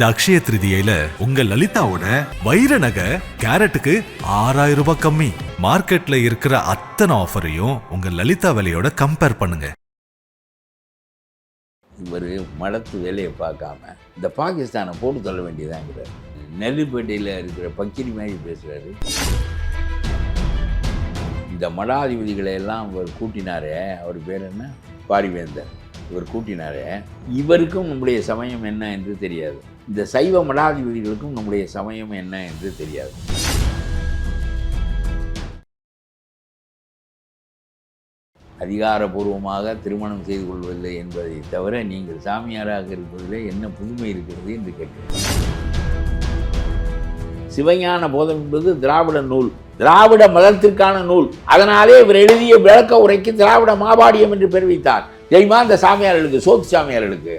இந்த அக்ஷய திருதியில உங்க லலிதாவோட வைர நகை கேரட்டுக்கு ஆறாயிரம் ரூபாய் கம்மி. மார்க்கெட்ல இருக்கிற அத்தனை ஆஃபரையும் உங்க லலிதா விலையோட கம்பேர் பண்ணுங்க. இவர் மடத்து வேலையை பார்க்காம இந்த பாகிஸ்தானை போட்டு தள்ள வேண்டியதாங்கிறார். நெல்லிப்பேட்டையில் இருக்கிற பக்கிரி மாதிரி பேசுகிறாரு இந்த மடாதிபதிகளை எல்லாம் அவர் கூட்டினாரே அவர் பேர் என்ன? பாரிவேந்தர். இவர் கூட்டினாரே. இவருக்கும் நம்முடைய சமயம் என்ன என்று தெரியாது. இந்த சைவ மடாதிபதிகளுக்கும் நம்முடைய சமயம் என்ன என்று தெரியாது. அதிகாரபூர்வமாக திருமணம் செய்து கொள்வதில்லை என்பதை தவிர நீங்கள் சாமியாராக இருப்பதிலே என்ன புதுமை இருக்கிறது என்று கேட்கிறேன். சிவஞான போதம் என்பது திராவிட நூல். திராவிட மதத்திற்கான நூல். அதனாலே இவர் எழுதிய விளக்க உரைக்கு திராவிட மாபாடியம் என்று பெயர் வைத்தார். தெரியுமா இந்த சாமியார்களுக்கு சோத்து சாமியார்களுக்கு?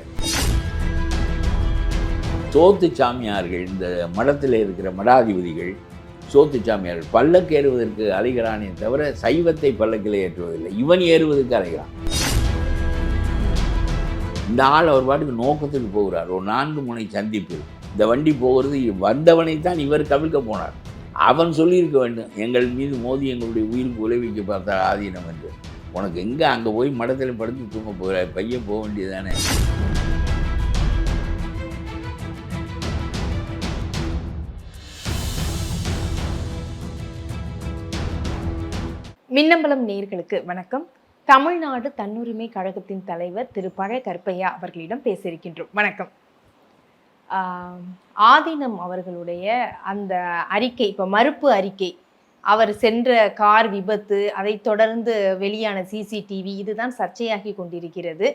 சோத்து சாமியார்கள் இந்த மடத்தில் இருக்கிற மடாதிபதிகள் சோத்து சாமியார்கள் பல்லக்கு ஏறுவதற்கு அலைகிறானே தவிர சைவத்தை பல்லக்கில் ஏற்றுவதில்லை. இவன் ஏறுவதற்கு அலைகிறான். இந்த ஆள் அவர் பாட்டுக்கு நோக்கத்துக்கு போகிறார். ஒரு நான்கு முனை சந்திப்பு. இந்த வண்டி போகிறது வந்தவனைத்தான் இவர் கவிழ்க்க போனார். அவன் சொல்லியிருக்க வேண்டும் எங்கள் மீது மோதி எங்களுடைய உயிருக்கு உழைவிக்க பார்த்தார் ஆதீனம் என்று. உனக்கு எங்கே அங்கே போய் மடத்தில் படுத்து தூங்க போகிறார் பையன் போக வேண்டியதானே மின்னம்பலம் நேர்களுக்கு வணக்கம். தமிழ்நாடு தன்னுரிமை கழகத்தின் தலைவர் திரு. பழ கருப்பையா அவர்களிடம் பேசியிருக்கின்றோம். வணக்கம். ஆதீனம் அவர்களுடைய அந்த அறிக்கை இப்போ மறுப்பு அறிக்கை அவர் சென்ற கார் விபத்து அதை தொடர்ந்து வெளியான சிசிடிவி இதுதான் சர்ச்சையாகி கொண்டிருக்கிறது.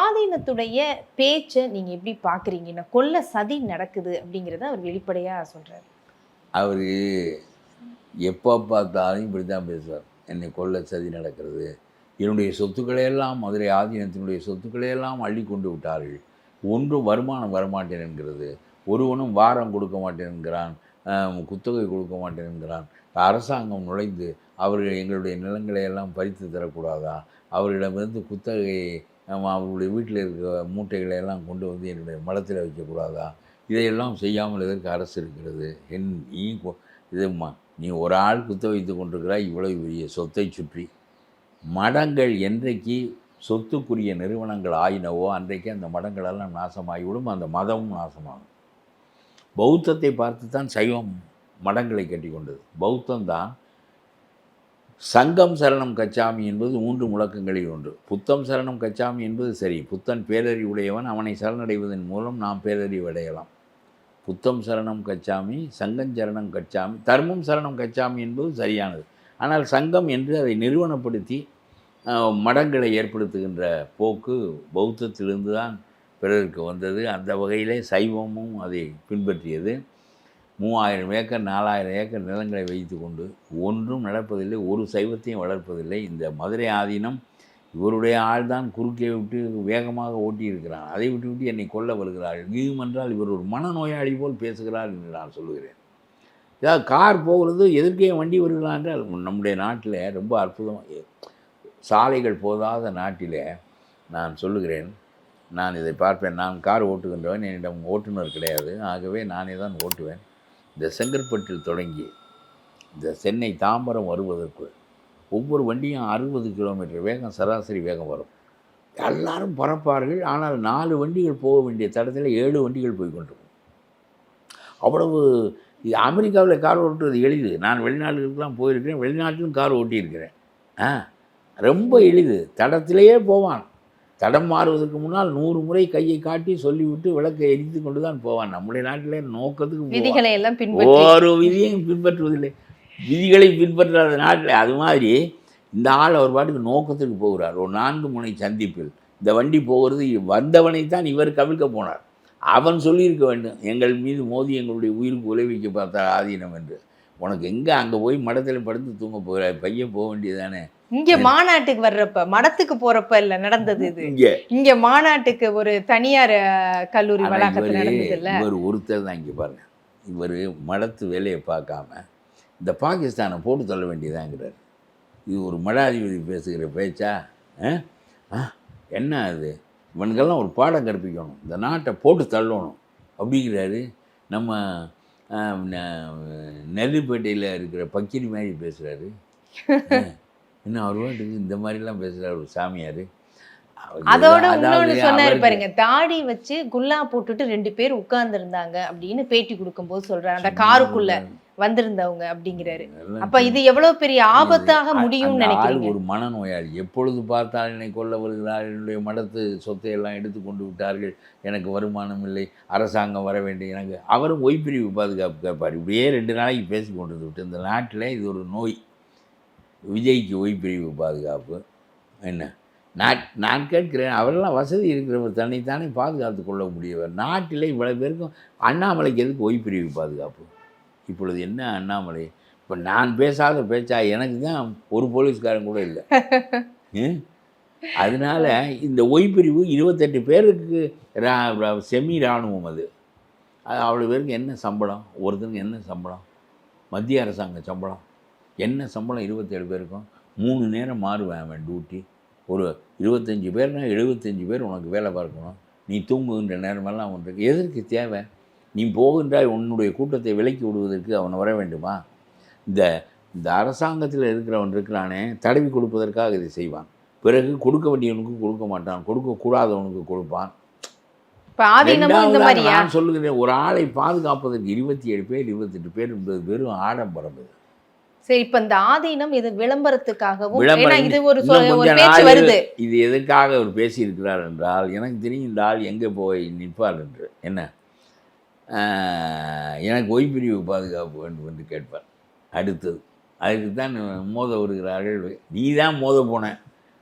ஆதீனத்துடைய பேச்சை நீங்க எப்படி பாக்குறீங்கன்னா கொல்ல சதி நடக்குது அப்படிங்கிறத அவர் வெளிப்படையா சொல்கிறார் அவர் எப்போ பார்த்தாலும் இப்படி தான் பேசுவார். என்னை கொல்ல சதி நடக்கிறது. என்னுடைய சொத்துக்களை எல்லாம் மதுரை ஆதீனத்தினுடைய சொத்துக்களை எல்லாம் அள்ளி கொண்டு விட்டார்கள். ஒன்றும் வருமானம் வரமாட்டேன் என்கிறது. ஒருவனும் வாரம் கொடுக்க மாட்டேன் என்கிறான். குத்தகை கொடுக்க மாட்டேன் என்கிறான். அரசாங்கம் நுழைந்து அவர்கள் எங்களுடைய நிலங்களை எல்லாம் பறித்து தரக்கூடாதா? அவர்களிடமிருந்து குத்தகையை அவர்களுடைய வீட்டில் இருக்கிற மூட்டைகளை எல்லாம் கொண்டு வந்து என்னுடைய மலத்தில் வைக்கக்கூடாதா? இதையெல்லாம் செய்யாமல் எதற்கு அரசு இருக்கிறது? என் இது கொ- நீ ஒரு ஆள் குத்த வைத்து கொண்டிருக்கிறாய் இவ்வளவு பெரிய சொத்தை சுற்றி. மடங்கள் என்றைக்கு சொத்துக்குரிய நிறுவனங்கள் ஆயினவோ அன்றைக்கு அந்த மடங்களெல்லாம் நாசமாகிவிடும் அந்த மதமும் நாசமாகும். பௌத்தத்தை பார்த்து தான் சைவம் மடங்களை கட்டி கொண்டது. பௌத்தம்தான் சங்கம் சரணம் கச்சாமி என்பது மூன்று முழக்கங்களில் ஒன்று. புத்தம் சரணம் கச்சாமி என்பது சரி புத்தன் பேரறிவுடையவன் அவனை சரணடைவதன் மூலம் நாம் பேரறிவு அடையலாம். புத்தம் சரணம் கச்சாமி சங்கம் சரணம் கச்சாமி தர்மம் சரணம் கச்சாமி என்பது சரியானது. ஆனால் சங்கம் என்று அதை நிறுவனப்படுத்தி மடங்களை ஏற்படுத்துகின்ற போக்கு பௌத்தத்திலிருந்து தான் பிறருக்கு வந்தது. அந்த வகையிலே சைவமும் அதை பின்பற்றியது. மூவாயிரம் ஏக்கர் நாலாயிரம் ஏக்கர் நிலங்களை வைத்து கொண்டு ஒன்றும் நடப்பதில்லை ஒரு சைவத்தையும் வளர்ப்பதில்லை. இந்த மதுரை ஆதீனம் இவருடைய ஆள்தான் குறுக்கே விட்டு வேகமாக ஓட்டியிருக்கிறான். அதை விட்டு விட்டு என்னை கொல்ல வருகிறாள் வருகிறார்கள். என்றால் இவர் ஒரு மனநோயாளி போல் பேசுகிறார் என்று நான் சொல்லுகிறேன். ஏதாவது கார் போகிறது எதிர்க்கே வண்டி வருகிறான் என்றால் நம்முடைய நாட்டில் ரொம்ப அற்புதமாக சாலைகள் போதாத நாட்டில் நான் சொல்லுகிறேன். நான் இதை பார்ப்பேன். நான் கார் ஓட்டுகின்றவன் என்னிடம் ஓட்டுநர் கிடையாது. ஆகவே நானே தான் ஓட்டுவேன். இந்த செங்கற்பட்டில் தொடங்கி இந்த சென்னை தாம்பரம் வருவதற்குள் ஒவ்வொரு வண்டியும் அறுபது கிலோமீட்டர் வேகம் சராசரி வேகம் வரும். எல்லாரும் பறப்பார்கள். ஆனால் நாலு வண்டிகள் போக வேண்டிய தடத்தில் ஏழு வண்டிகள் போய் கொண்டிருக்கும். அவ்வளவு அமெரிக்காவில் கார் ஓட்டுறது எளிது. நான் வெளிநாடுகளுக்கெல்லாம் போயிருக்கிறேன். வெளிநாட்டிலும் கார் ஓட்டியிருக்கிறேன். ஆ ரொம்ப எளிது. தடத்திலேயே போவான். தடம் மாறுவதற்கு முன்னால் நூறு முறை கையை காட்டி சொல்லிவிட்டு விளக்கை எரித்து கொண்டு தான் போவான். நம்முடைய நாட்டிலே நோக்கத்துக்கு ஒரு விதியையும் பின்பற்றுவதில்லை. விதிகளை பின்பற்றாத நாட்டில் அது மாதிரி இந்த ஆள் அவர் பாட்டுக்கு நோக்கத்துக்கு போகிறார். ஒரு நான்கு முனை சந்திப்பில் இந்த வண்டி போகிறது வந்தவனைத்தான் இவர் கவிழ்க்க போனார். அவன் சொல்லியிருக்க வேண்டும் எங்கள் மீது மோதி எங்களுடைய உயிருக்கு விளைவிக்க பார்த்தார் ஆதீனம் என்று. உனக்கு எங்கே அங்கே போய் மடத்தில் படுத்து தூங்க போகிறாய் பையன் போக வேண்டியதானே இங்க மாநாட்டுக்கு வர்றப்ப மடத்துக்கு போறப்ப இல்ல நடந்தது இது. இங்கே. இங்க மாநாட்டுக்கு ஒரு தனியார் கல்லூரி வளாகத்துல நடந்தது இல்ல. இவர் ஒருத்தர் தான் இங்கே பாருங்க. இவர் மடத்து வேலையை பார்க்காம இந்த பாகிஸ்தானை போட்டு தள்ள வேண்டியதாங்கிறார். இது ஒரு மடாதிபதி பேசுகிற பேச்சா? என்ன அது? இவனுக்கெல்லாம் ஒரு பாடம் கற்பிக்கணும். இந்த நாட்டை போட்டு தள்ளணும். அப்படிங்கிறாரு. நம்ம நெல்லுப்பேட்டையில் இருக்கிற பக்கிரி மாதிரி பேசுகிறாரு என்ன அவர் பாட்டுக்கு இந்த மாதிரிலாம் பேசுகிறார் ஒரு சாமியார். அதோட இன்னொன்னு சொன்னாரு பாருங்க தாடி வச்சு குல்லா போட்டுட்டு ரெண்டு பேர் உட்கார்ந்து இருந்தாங்க அப்படின்னு பேட்டி கொடுக்கும்போது சொல்றாரு. அந்த காருக்குள்ள. வந்திருந்தவங்க அப்படிங்கிறாரு. அப்ப இது எவ்வளவு பெரிய ஆபத்தாக ஆள் நினைக்கிறீங்க? ஒரு மனநோயாளி. எப்பொழுது பார்த்தால் என்னை கொல்ல வருகிறார் என்னுடைய மடத்து சொத்தை எல்லாம் எடுத்து கொண்டு விட்டார்கள் எனக்கு வருமானம் இல்லை அரசாங்கம் வர வேண்டிய எனக்கு அவரும் ஒய்பிரிவு பாதுகாப்பு கேட்பார். இப்படியே ரெண்டு நாளைக்கு பேசி கொண்டு விட்டு இந்த நாட்டில் இது ஒரு நோய். விஜய்க்கு ஒய்பிரிவு பாதுகாப்பு. என்ன? நான் நான் கேட்கிறேன் அவரெல்லாம் வசதி இருக்கிறவர் தன்னைத்தானே பாதுகாத்து கொள்ள முடியவர். நாட்டில் இவ்வளவு பேருக்கும் அண்ணாமலைக்கு எதுக்கு ஒய்பிரிவு பாதுகாப்பு? இப்பொழுது என்ன அண்ணாமலை? இப்போ நான் பேசாத பேச்சா எனக்கு தான் ஒரு போலீஸ்காரன் கூட இல்லை? அதனால இந்த ஒய்பிரிவு இருபத்தெட்டு பேருக்கு ரா- செமி இராணுவம் அது. அது அவ்வளோ பேருக்கு என்ன சம்பளம்? ஒருத்தருக்கு என்ன சம்பளம்? மத்திய அரசாங்க சம்பளம். என்ன சம்பளம் இருபத்தேழு பேருக்கும்? மூணு நேரம் மாறுவேன் அவன் டியூட்டி ஒரு இருபத்தஞ்சி பேர்னா எழுபத்தஞ்சு பேர் உனக்கு வேலை பார்க்கணும். நீ தூங்குகின்ற நேரமெல்லாம் அவனுக்கு எதற்கு தேவை? நீ போகின்றாய் உன்னுடைய கூட்டத்தை விலக்கி விடுவதற்கு அவன் வர வேண்டுமா? இந்த இந்த அரசாங்கத்தில் இருக்கிறவன் இருக்கிறானே தடவி கொடுப்பதற்காக இதை செய்வான். பிறகு கொடுக்க வேண்டியவனுக்கு கொடுக்க மாட்டான் கொடுக்க கூடாதவனுக்கு கொடுப்பான். நான் சொல்லுகிறேன் ஒரு ஆளை பாதுகாப்பதற்கு இருபத்தி ஏழு பேர் இருபத்தெட்டு பேர் என்பது வெறும் ஆடம்பரம். இது. சரி இப்ப இந்த ஆதீனம் இது விளம்பரத்துக்காகவும் இது ஒரு வருது. இது எதற்காக அவர் பேசியிருக்கிறார் என்றால் எனக்கு தெரியும் இந்த ஆள் எங்கே போய் நிற்பார் என்று. என்ன? எனக்கு ஓய்பிரிவு பாதுகாப்பு வேண்டும் என்று கேட்பார். அடுத்தது அதுக்கு தான் மோத வருகிறார்கள். நீ தான் மோத போன.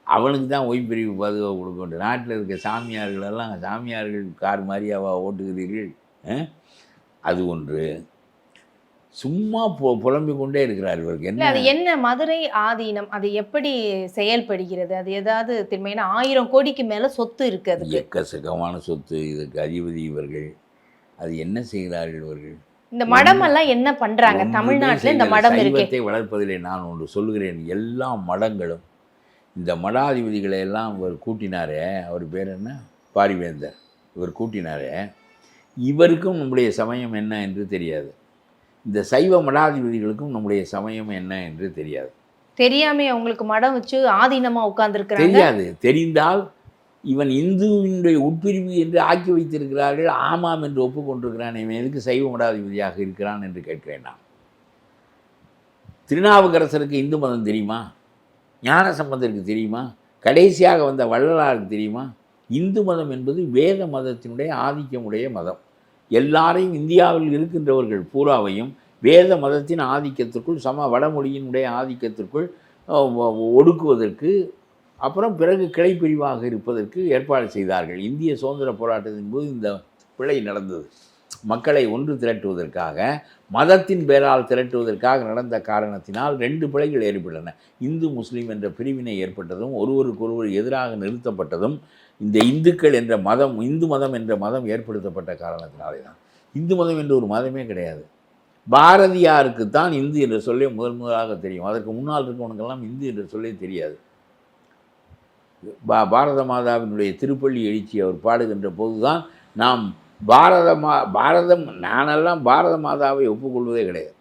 அவனுக்கு தான் ஓய்பிரிவு பாதுகாப்பு கொடுக்க வேண்டும். நாட்டில் இருக்க சாமியார்கள் எல்லாம் சாமியார்கள் கார் மாதிரியாவா ஓட்டுகிறீர்கள்? அது ஒன்று. சும்மா பொ புலம்பிக் கொண்டே இருக்கிறார் இவருக்கு. என்ன அது என்ன? மதுரை ஆதீனம்? அது எப்படி செயல்படுகிறது? அது ஏதாவது திரும்ப ஆயிரம் கோடிக்கு மேல சொத்து இருக்கு அதுக்கு. எக்கச்சக்கமான சொத்து. இதுக்கு அதிபதி இவர்கள். அது என்ன செய்கிறார்கள் இவர்கள்? இந்த மடம் எல்லாம் என்ன பண்றாங்க? தமிழ்நாட்டுல இந்த. மடம் சைவத்தை வளர்ப்பதிலே நான் ஒன்று சொல்லுகிறேன். எல்லா மடங்களும் இந்த மடாதிபதிகளை எல்லாம் இவர் கூட்டினாரே. அவர் பேர் என்ன? பாரிவேந்தர். இவர் கூட்டினாரே. இவருக்கும் நம்முடைய சமயம் என்ன என்று தெரியாது. இந்த சைவ மடாதிபதிகளுக்கும் நம்முடைய சமயம் என்ன என்று தெரியாது. தெரியாம அவங்களுக்கு மடம் வச்சு ஆதீனமா உட்கார்ந்து இருக்கிறாங்க தெரியாது. தெரிந்தால் இவன் இந்துவினுடைய உட்பிரிவு என்று ஆக்கி வைத்திருக்கிறார்கள். ஆமாம் என்று ஒப்புக்கொண்டிருக்கிறான். இவன் எதுக்கு சைவ மடாதிபதியாக இருக்கிறான் என்று கேட்கிறேன் நான். திருநாவுக்கரசருக்கு இந்து மதம் தெரியுமா? ஞான சம்பந்தருக்கு தெரியுமா? கடைசியாக வந்த வள்ளலாருக்கு தெரியுமா? இந்து மதம் என்பது வேத மதத்தினுடைய ஆதிக்கமுடைய மதம். எல்லாரையும் இந்தியாவில் இருக்கின்றவர்கள் பூராவையும் வேத மதத்தின் ஆதிக்கத்திற்குள் சம வடமொழியினுடைய ஆதிக்கத்திற்குள் ஒடுக்குவதற்கு அப்புறம் பிறகு கிளைப்பிரிவாக இருப்பதற்கு ஏற்பாடு செய்தார்கள். இந்திய சுதந்திர போராட்டத்தின் போது இந்த பிழை நடந்தது. மக்களை ஒன்று திரட்டுவதற்காக மதத்தின் பேரால் திரட்டுவதற்காக நடந்த காரணத்தினால் ரெண்டு பிழைகள் ஏற்பட்டன. இந்து முஸ்லீம் என்ற பிரிவினை ஏற்பட்டதும் ஒருவருக்கொருவர் எதிராக நிறுத்தப்பட்டதும் இந்த இந்துக்கள் என்ற மதம் இந்து மதம் என்ற மதம் ஏற்படுத்தப்பட்ட காரணத்தினாலே தான். இந்து மதம் என்ற ஒரு மதமே கிடையாது. பாரதியாருக்கு தான் இந்து என்ற சொல்லே முதல் முதலாக தெரியும். அதற்கு முன்னால் இருக்கவனுக்கெல்லாம் இந்து என்ற சொல்லே தெரியாது. பா பாரத மாதாவினுடைய திருப்பள்ளி எழுச்சி அவர் பாடுகின்ற போதுதான் நாம் பாரத மா பாரதம் நானெல்லாம் பாரத மாதாவை ஒப்புக்கொள்வதே கிடையாது.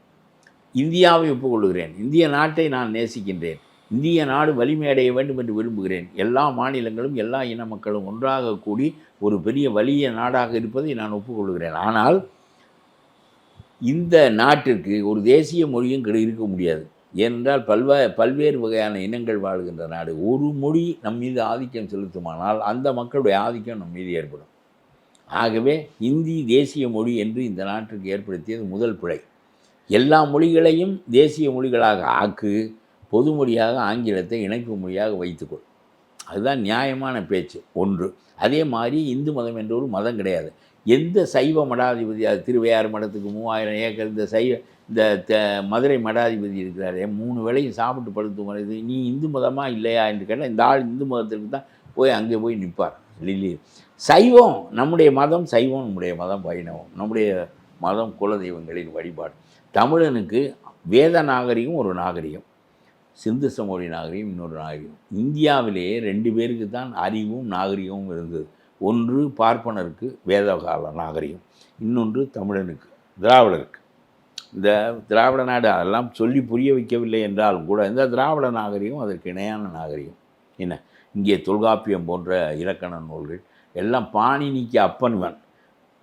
இந்தியாவை ஒப்புக்கொள்கிறேன். இந்திய நாட்டை நான் நேசிக்கின்றேன். இந்திய நாடு வலிமை அடைய வேண்டும் என்று விரும்புகிறேன். எல்லா மாநிலங்களும் எல்லா இன மக்களும் ஒன்றாக கூடி ஒரு பெரிய வலிய நாடாக இருப்பதை நான் ஒப்புக்கொள்கிறேன். ஆனால் இந்த நாட்டிற்கு ஒரு தேசிய மொழியும் இருக்க முடியாது. ஏனென்றால் பல்வ பல்வேறு வகையான இனங்கள் வாழ்கின்ற நாடு. ஒரு மொழி நம் மீது ஆதிக்கம் செலுத்துமானால் அந்த மக்களுடைய ஆதிக்கம் நம் மீது ஏற்படும். ஆகவே இந்தி தேசிய மொழி என்று இந்த நாட்டிற்கு ஏற்படுத்தியது முதல் பிழை. எல்லா மொழிகளையும் தேசிய மொழிகளாக ஆக்கு பொது மொழியாக ஆங்கிலத்தை இணைப்பு மொழியாக வைத்துக்கொள். அதுதான் நியாயமான பேச்சு. ஒன்று. அதே மாதிரி இந்து மதம் என்ற ஒரு மதம் கிடையாது. எந்த சைவ மடாதிபதி அது திருவையாறு மடத்துக்கு மூவாயிரம் ஏக்கர் இந்த சைவ இந்த த மதுரை மடாதிபதி இருக்கிறாரே மூணு வேளையும் சாப்பிட்டு படுத்து வருது நீ இந்து மதமா இல்லையா என்று கேட்டால் இந்த ஆள் இந்து மதத்திற்கு தான் போய் அங்கே போய் நிற்பார். டெல்லியில் சைவம் நம்முடைய மதம் சைவம் நம்முடைய மதம் வைணவம். நம்முடைய மதம் குலதெய்வங்களின் வழிபாடு. தமிழனுக்கு வேத நாகரிகம் ஒரு நாகரிகம். சிந்து சமோடி நாகரிகம் இன்னொரு நாகரிகம். இந்தியாவிலேயே ரெண்டு பேருக்கு தான் அறிவும் நாகரிகமும் இருந்தது. ஒன்று பார்ப்பனருக்கு வேதகால நாகரிகம் இன்னொன்று தமிழனுக்கு திராவிடருக்கு. இந்த திராவிட நாடு அதெல்லாம் சொல்லி புரிய வைக்கவில்லை என்றாலும் கூட இந்த திராவிட நாகரிகம் அதற்கு இணையான நாகரிகம். என்ன? இங்கே தொல்காப்பியம் போன்ற இலக்கண நூல்கள். எல்லாம் பாணினிக்கு அப்பன்வன்.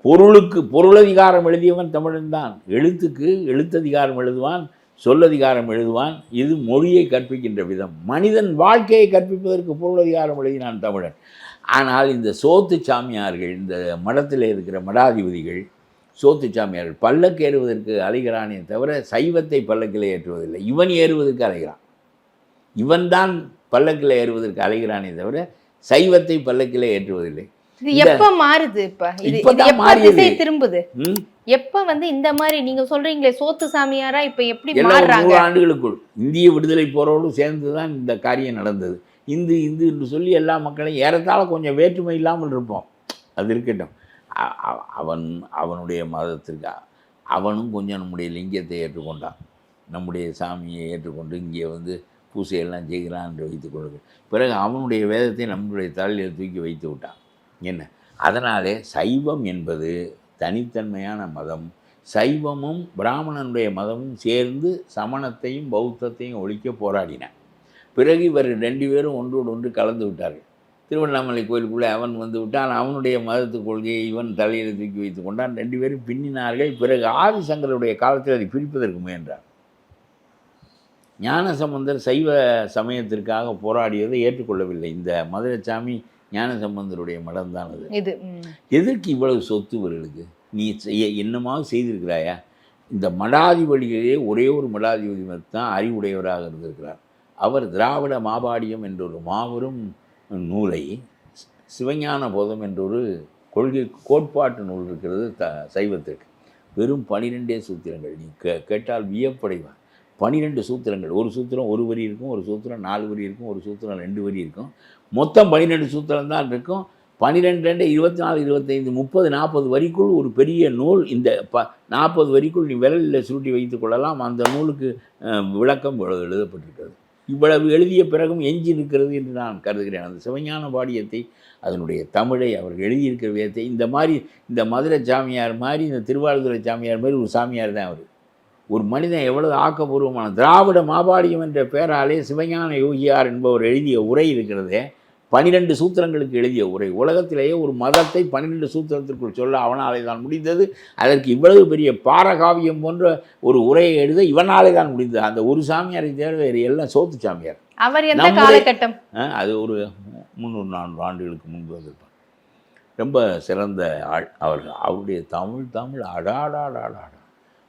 பொருளுக்கு பொருளதிகாரம் எழுதியவன் தமிழன் தான். எழுத்துக்கு எழுத்ததிகாரம் எழுதுவான் சொல்லதிகாரம் எழுதுவான். இது மொழியை கற்பிக்கின்ற விதம். மனிதன் வாழ்க்கையை கற்பிப்பதற்கு பொருளதிகாரம் எழுதினான் தமிழன். ஆனால் இந்த சோத்து சாமியார்கள் இந்த மடத்தில் இருக்கிற மடாதிபதிகள் சோத்து சாமியார்கள் பல்லக்கு ஏறுவதற்கு அலைகிறானே தவிர சைவத்தை பல்லக்கில் ஏற்றுவதில்லை. இவன் ஏறுவதற்கு அலைகிறான். இவன்தான் பல்லக்கில் ஏறுவதற்கு அலைகிறானே தவிர சைவத்தை பல்லக்கில் ஏற்றுவதில்லை. எப்ப மாறுது இப்ப? இது திரும்புது? எப்ப வந்து இந்த மாதிரி நீங்க சொல்றீங்களே சோத்து சாமியாரா இப்ப எப்படி மாறுறாங்க? ஆண்டுகளுக்குள் இந்திய விடுதலை போரோடு சேர்ந்து தான் இந்த காரியம் நடந்தது. இந்து இந்து என்று சொல்லி எல்லா மக்களையும் ஏறத்தாழ கொஞ்சம் வேற்றுமை இல்லாமல் இருப்போம். அது இருக்கட்டும். அவன் அவனுடைய மதத்திற்கு அவனும் கொஞ்சம் நம்முடைய லிங்கத்தை ஏற்றுக்கொண்டான். நம்முடைய சாமியை ஏற்றுக்கொண்டு இங்கே வந்து பூசையெல்லாம் செய்கிறான் என்று வைத்துக் பிறகு அவனுடைய வேதத்தை நம்முடைய தலையில் தூக்கி வைத்து விட்டான். என்ன? அதனாலே சைவம் என்பது தனித்தன்மையான மதம். சைவமும் பிராமணனுடைய மதமும் சேர்ந்து சமணத்தையும் பௌத்தத்தையும் ஒழிக்க போராடின. பிறகு இவர் ரெண்டு பேரும் ஒன்றோடு ஒன்று கலந்து விட்டார்கள். திருவண்ணாமலை கோயிலுக்குள்ளே அவன் வந்து விட்டான். அவனுடைய மதத்து கொள்கையை இவன் தலையில் தூக்கி வைத்து கொண்டான். ரெண்டு பேரும் பின்னினார்கள். பிறகு ஆதிசங்கருடைய காலத்தில் அதை பிரிப்பதற்கு முயன்றார். ஞானசம்பந்தர் சைவ சமயத்திற்காக போராடியதை ஏற்றுக்கொள்ளவில்லை. இந்த மதுரசாமி ஞானசம்பந்தருடைய மடம்தான் அது. இது. எதற்கு இவ்வளவு சொத்து இவர்களுக்கு? நீ செய்ய என்னமாவது செய்திருக்கிறாயா? இந்த மடாதிபதிகளே ஒரே ஒரு மடாதிபதி தான் அறிவுடையவராக இருந்திருக்கிறார். அவர் திராவிட மாபாடியம் என்ற ஒரு மாபெரும் நூலை சிவஞான போதம் என்ற ஒரு கொள்கை கோட்பாட்டு நூல் இருக்கிறது த சைவத்திற்கு. வெறும் பனிரெண்டே சூத்திரங்கள். நீ கே கேட்டால் வியப்படைவார் பனிரெண்டு சூத்திரங்கள். ஒரு சூத்திரம் ஒரு வரி இருக்கும் ஒரு சூத்திரம் நாலு வரி இருக்கும் ஒரு சூத்திரம் ரெண்டு வரி இருக்கும். மொத்தம் பன்னிரெண்டு சூத்திரம் தான் இருக்கும். பன்னிரெண்டு ரெண்டு இருபத்தி நாலு இருபத்தைந்து முப்பது நாற்பது வரிக்குள் ஒரு பெரிய நூல் இந்த ப நாற்பது வரிக்குள் நீ விரலில் சுருட்டி வைத்துக் கொள்ளலாம். அந்த நூலுக்கு விளக்கம் எழுதப்பட்டிருக்கிறது. இவ்வளவு எழுதிய பிறகும் எஞ்சி இருக்கிறது என்று நான் கருதுகிறேன். அந்த சிவஞான பாடியத்தை அதனுடைய தமிழை அவர் எழுதியிருக்கிற விதத்தை இந்த மாதிரி இந்த மதுரை சாமியார் மாதிரி இந்த திருவாரூரை சாமியார் மாதிரி ஒரு சாமியார் தான் அவர். ஒரு மனிதன் எவ்வளவு ஆக்கப்பூர்வமான திராவிட மாபாடியம் என்ற பெயராலே சிவஞான யோகியார் என்பவர் எழுதிய உரை இருக்கிறதே பனிரெண்டு சூத்திரங்களுக்கு எழுதிய உரை. உலகத்திலேயே ஒரு மதத்தை பன்னிரெண்டு சூத்திரத்திற்குள் சொல்ல அவனாலே தான் முடிந்தது. அதற்கு இவ்வளவு பெரிய பாரகாவியம் போன்ற ஒரு உரையை எழுத இவனாலே தான் முடிந்தது. அந்த ஒரு சாமியாரை தவிர வேறு எல்லாம் சோத்து சாமியார். அவர் எந்த காலகட்டம்? அது ஒரு முந்நூறு நானூறு ஆண்டுகளுக்கு முன்பு வந்திருப்பார். ரொம்ப சிறந்த ஆள். அவர்கள் அவருடைய தமிழ் தமிழ் அடாடாடாடாடா.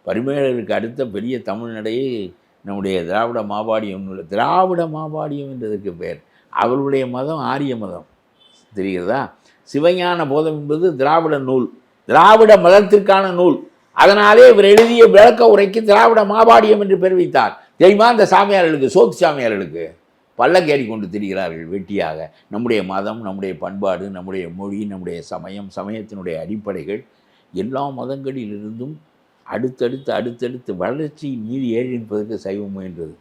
பரிமேலருக்கு அடுத்த பெரிய தமிழ் நடையே நம்முடைய திராவிட மாபாடியம் திராவிட மாபாடியம் என்றதற்கு பெயர். அவர்களுடைய மதம் ஆரிய மதம். தெரிகிறதா? சிவஞான போதம் என்பது திராவிட நூல். திராவிட மதத்திற்கான நூல். அதனாலே இவர் எழுதிய விளக்க உரைக்கு திராவிட மாபாடியம் என்று பெயர் வைத்தார். தெரியுமா அந்த சாமியார்களுக்கு சோத்து சாமியார்களுக்கு? பல்லக்கேறி கொண்டு திரிகிறார்கள் வெட்டியாக. நம்முடைய மதம் நம்முடைய பண்பாடு நம்முடைய மொழி நம்முடைய சமயம் சமயத்தினுடைய அடிப்படைகள் எல்லா மதங்களிலிருந்தும் அடுத்தடுத்து அடுத்தடுத்து வளர்ச்சி மீது ஏறி நிற்பதற்கு சைவம் முயன்றது.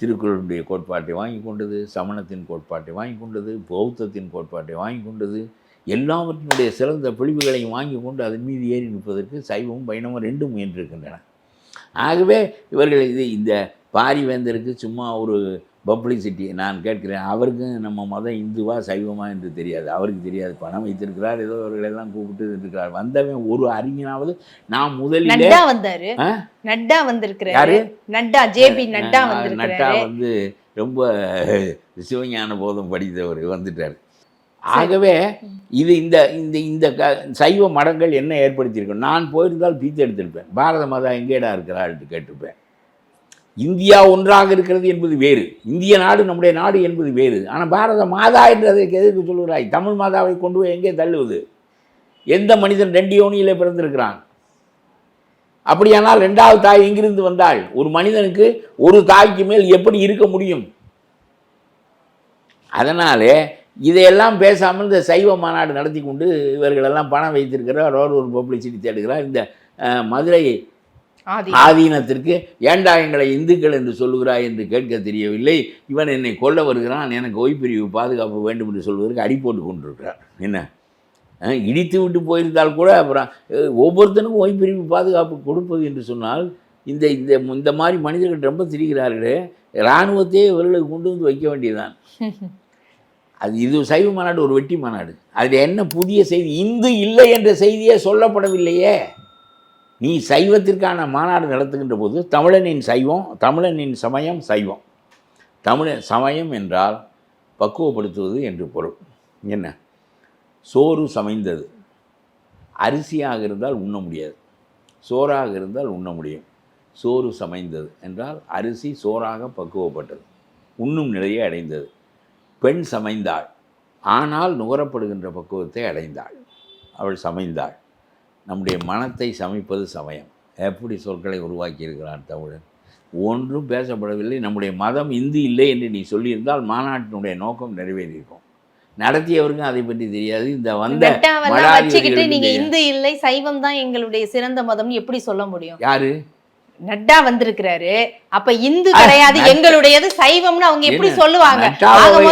திருக்குறளுடைய கோட்பாட்டை வாங்கி கொண்டது சமணத்தின் கோட்பாட்டை வாங்கி கொண்டது பௌத்தத்தின் கோட்பாட்டை வாங்கி கொண்டது எல்லாவற்றினுடைய சிறந்த பிழிவுகளையும் வாங்கி கொண்டு அதன் மீது ஏறி நிற்பதற்கு சைவமும் பயணமும் ரெண்டும் முயன்றிருக்கின்றன. ஆகவே இவர்கள் இது இந்த பாரிவேந்தருக்கு சும்மா ஒரு பப்ளிசிட்டி. நான் கேட்கிறேன் அவருக்கு நம்ம மதம் இந்துவா சைவமா என்று தெரியாது. அவருக்கு தெரியாது. பணம் வைத்திருக்கிறார் ஏதோ அவர்களெல்லாம் கூப்பிட்டு இருக்கிறார். வந்தவன் ஒரு அறிஞனாவது நான் முதலிலே நட்டா வந்தாரு? நட்டா வந்திருக்கிறாரு. நட்டா ஜேபி நட்டா நட்டா வந்து ரொம்ப சிவஞான போதம் படித்தவர் வந்துட்டார். ஆகவே இது இந்த இந்த இந்த க சைவ மடங்கள் என்ன ஏற்படுத்தியிருக்கும்? நான் போயிருந்தால் பீத்து எடுத்திருப்பேன். பாரத மாதா எங்கேடா இருக்கிறாள்னு கேட்டிருப்பேன். இந்தியா ஒன்றாக இருக்கிறது என்பது வேறு. இந்திய நாடு நம்முடைய நாடு என்பது வேறு. ஆனால் பாரத மாதா என்று அதற்கு எதுக்கு சொல்கிறாய் தமிழ் மாதாவை கொண்டு போய் எங்கே தள்ளுவது? எந்த மனிதன் ரெண்டு யோனியில் பிறந்திருக்கிறான்? அப்படியானால் ரெண்டாவது தாய் எங்கிருந்து வந்தாள்? ஒரு மனிதனுக்கு ஒரு தாய்க்கு மேல் எப்படி இருக்க முடியும்? அதனாலே இதையெல்லாம் பேசாமல் இந்த சைவ மாநாடு நடத்தி கொண்டு இவர்களெல்லாம் பணம் வைத்திருக்கிறார். ரோடு ஒரு பப்ளிசிட்டி தேடுகிறார். இந்த மதுரை ஆதீனத்திற்கு ஏண்டா எங்களை இந்துக்கள் என்று சொல்லுகிறாய் என்று கேட்க தெரியவில்லை? இவன் என்னை கொல்ல வருகிறான் எனக்கு ஓய்பிரிவு பாதுகாப்பு வேண்டும் என்று சொல்வதற்கு அடி போட்டு கொண்டிருக்கிறான். என்ன? இடித்து விட்டு போயிருந்தால் கூட அப்புறம் ஒவ்வொருத்தனுக்கும் ஓய்பிரிவு பாதுகாப்பு கொடுப்பது என்று சொன்னால் இந்த இந்த இந்த மாதிரி மனிதர்கள் ரொம்ப திரிகிறார்களே இராணுவத்தையே இவர்களுக்கு கொண்டு வந்து வைக்க வேண்டியதுதான். அது இது சைவ மாநாடு ஒரு வெட்டி மாநாடு. அதில் என்ன புதிய செய்தி? இந்து இல்லை என்ற செய்தியே சொல்லப்படவில்லையே. நீ சைவத்திற்கான மாநாடு நடத்துகின்ற போது தமிழனின் சைவம் தமிழனின் சமயம் சைவம். தமிழன் சமயம் என்றால் பக்குவப்படுத்துவது என்று பொருள். என்ன? சோறு சமைந்தது. அரிசியாக இருந்தால் உண்ண முடியாது. சோறாக இருந்தால் உண்ண முடியும். சோறு சமைந்தது என்றால் அரிசி சோறாக பக்குவப்பட்டது. உண்ணும் நிலையை அடைந்தது. பெண் சமைந்தாள். ஆனால் நுகரப்படுகின்ற பக்குவத்தை அடைந்தாள். அவள் சமைந்தாள். நம்முடைய மனத்தை சமைப்பது சமயம். எப்படி சொற்களை உருவாக்கி இருக்கிறான் தமிழன்? ஒன்றும் பேசப்படவில்லை. நம்முடைய மதம் இந்து இல்லை என்று நீ சொல்லியிருந்தால் மாநாட்டினுடைய நோக்கம் நிறைவேறியிருக்கும். நடத்தியவருக்கும் அதை பற்றி தெரியாது. இந்த வந்த வச்சுக்கிட்டு நீங்க. இந்து இல்லை சைவம் தான் எங்களுடைய சிறந்த மதம்னு எப்படி சொல்ல முடியும்? யாரு? நட்டா வந்திருக்கிறாரு. அப்ப இந்து கிடையாது எங்களுடையது சைவம்னு அவங்க எப்படி? சொல்லுவாங்க? நட்டாவை-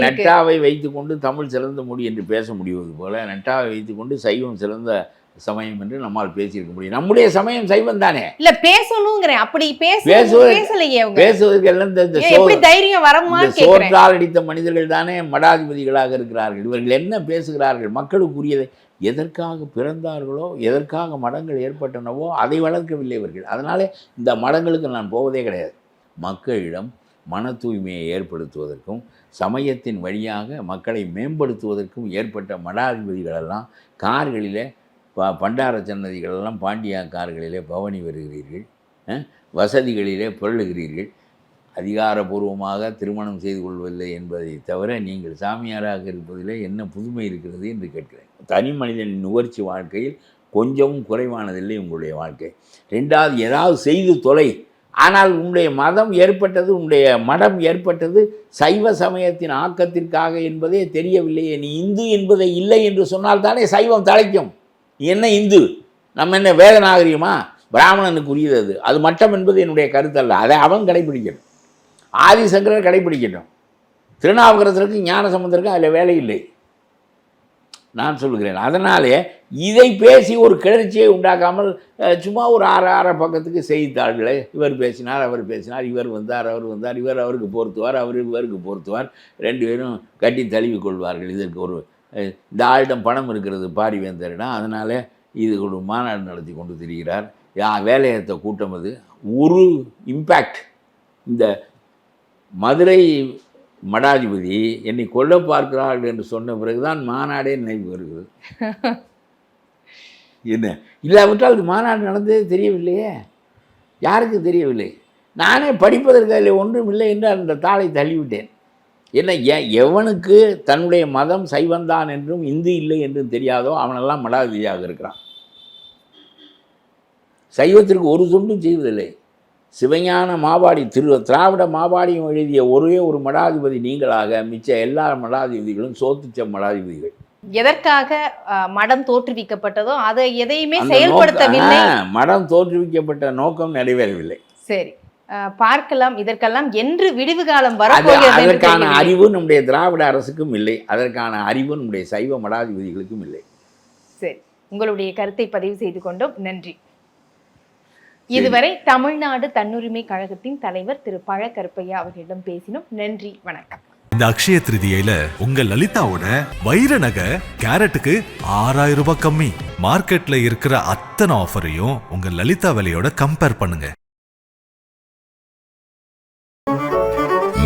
நட்டாவை வைத்துக்கொண்டு தமிழ் சிறந்த மொழி என்று பேச முடிவது போல நட்டாவை வைத்துக்கொண்டு சைவம் சிறந்த சமயம் என்று நம்மால் பேசியிருக்க முடியும். நம்முடைய சமயம் சைவம் தானே? இல்ல பேசணுங்கிறேன். அப்படி பேசலையே பேசுவதற்கு எல்லாம் இந்த- தைரியம் கேக்குறேன். சோற்றால் அடித்த மனிதர்கள் தானே மடாதிபதிகளாக இருக்கிறார்கள். இவர்கள் என்ன பேசுகிறார்கள்? மக்களுக்குரியதை எதற்காக பிறந்தார்களோ எதற்காக மடங்கள் ஏற்பட்டனவோ அதை வளர்க்கவில்லை இவர்கள். அதனாலே இந்த மடங்களுக்கு நான் போவதே கிடையாது. மக்களிடம் மன தூய்மையை ஏற்படுத்துவதற்கும் சமயத்தின் வழியாக மக்களை மேம்படுத்துவதற்கும் ஏற்பட்ட மடாதிபதிகளெல்லாம் கார்களிலே ப பண்டார சன்னதிகளெல்லாம் பாண்டியாக்காரர்களிலே பவனி வருகிறீர்கள் வசதிகளிலே புரளுகிறீர்கள். அதிகாரபூர்வமாக திருமணம் செய்து கொள்வதில்லை என்பதை தவிர நீங்கள் சாமியாராக இருப்பதிலே என்ன புதுமை இருக்கிறது என்று கேட்கிறேன். தனி மனிதனின் நுகர்ச்சி வாழ்க்கையில் கொஞ்சமும் குறைவானதில்லை உங்களுடைய வாழ்க்கை. ரெண்டாவது ஏதாவது செய்து தொலை. ஆனால் உன்னுடைய மதம் ஏற்பட்டது உன்னுடைய மடம் ஏற்பட்டது சைவ சமயத்தின் ஆக்கத்திற்காக என்பதே தெரியவில்லையே. நீ இந்து என்பதை இல்லை என்று சொன்னால் தானே சைவம் தலைக்கும் நீ என்ன இந்து? நம்ம என்ன வேத நாகரிகமா? பிராமணனுக்கு உரியது அது. அது மட்டம் என்பது என்னுடைய கருத்தல்ல. அதை அவன் கடைபிடிக்கணும். ஆதிசங்கரர் கடைபிடிக்கணும் திருநாவுக்கரசருக்கு ஞான சம்பந்தருக்கு அதில் வேலை இல்லை. நான் சொல்கிறேன் அதனாலே இதை பேசி ஒரு கிளர்ச்சியை உண்டாக்காமல் சும்மா ஒரு ஆறு ஆற பக்கத்துக்கு செய்தித்தாள்களை இவர் பேசினார் அவர் பேசினார். இவர் வந்தார் அவர் வந்தார். இவர் அவருக்கு பொருத்துவார் அவர் இவருக்கு பொருத்துவார். ரெண்டு பேரும் கட்டி தழுவி கொள்வார்கள். இதற்கு ஒரு இந்த ஆளிடம் பணம் இருக்கிறது பாரிவேந்தரிடம் அதனால இது ஒரு மாநாடு நடத்தி கொண்டு திரிகிறார். யா வேலையத்த கூட்டம் அது. ஒரு இம்பேக்ட் இந்த மதுரை மடாதிபதி என்னை கொல்ல பார்க்கிறார்கள் என்று சொன்ன பிறகுதான் மாநாடே நினைவு வருகிறது. என்ன? இல்லாவிட்டால் அது மாநாடு நடந்ததே தெரியவில்லையே. யாருக்கு தெரியவில்லை. நானே படிப்பதற்கு அதில் ஒன்றும் இல்லை என்று அந்த தாளை தள்ளிவிட்டேன். என்ன எ- எவனுக்கு தன்னுடைய மதம் சைவந்தான் என்றும் இந்து இல்லை என்றும் தெரியாதோ அவனெல்லாம் மடாதிபதியாக இருக்கிறான். சைவத்திற்கு ஒரு தொண்டும் செய்வதில்லை. சிவஞான மாபாடி திரு திராவிட மாபாடியும் எழுதிய ஒரே ஒரு மடாதிபதி நீங்களாக மிச்ச எல்லா மடாதிபதிகளும் சோத்துச்ச மடாதிபதிகள். எதற்காக மடம் தோற்றுவிக்கப்பட்டதோ அதை எதையுமே செயல்படுத்தவில்லை. மடம் தோற்றுவிக்கப்பட்ட நோக்கம் நிறைவேறவில்லை. சரி. பார்க்கலாம் இதற்கெல்லாம் என்று விடிவு காலம் வரப்போகிறது அதற்கான. அறிவு நம்முடைய திராவிட அரசுக்கும் இல்லை அதற்கான அறிவு நம்முடைய சைவ மடாதிபதிகளுக்கும் இல்லை. சரி உங்களுடைய கருத்தை பதிவு செய்து கொண்டோம். நன்றி. இதுவரை தமிழ்நாடு தன்னுரிமை கழகத்தின் தலைவர் திரு பழ கருப்பையா அவர்களிடம் பேசினோம். நன்றி வணக்கம். இந்த அக்ஷய திருதியில உங்க லலிதாவோட வைர நகை கேரட்டுக்கு ஆறாயிரம் ரூபாய் கம்மி. மார்க்கெட்ல இருக்கிற அத்தனை ஆஃபரையும் உங்க லலிதா விலையோட கம்பேர் பண்ணுங்க.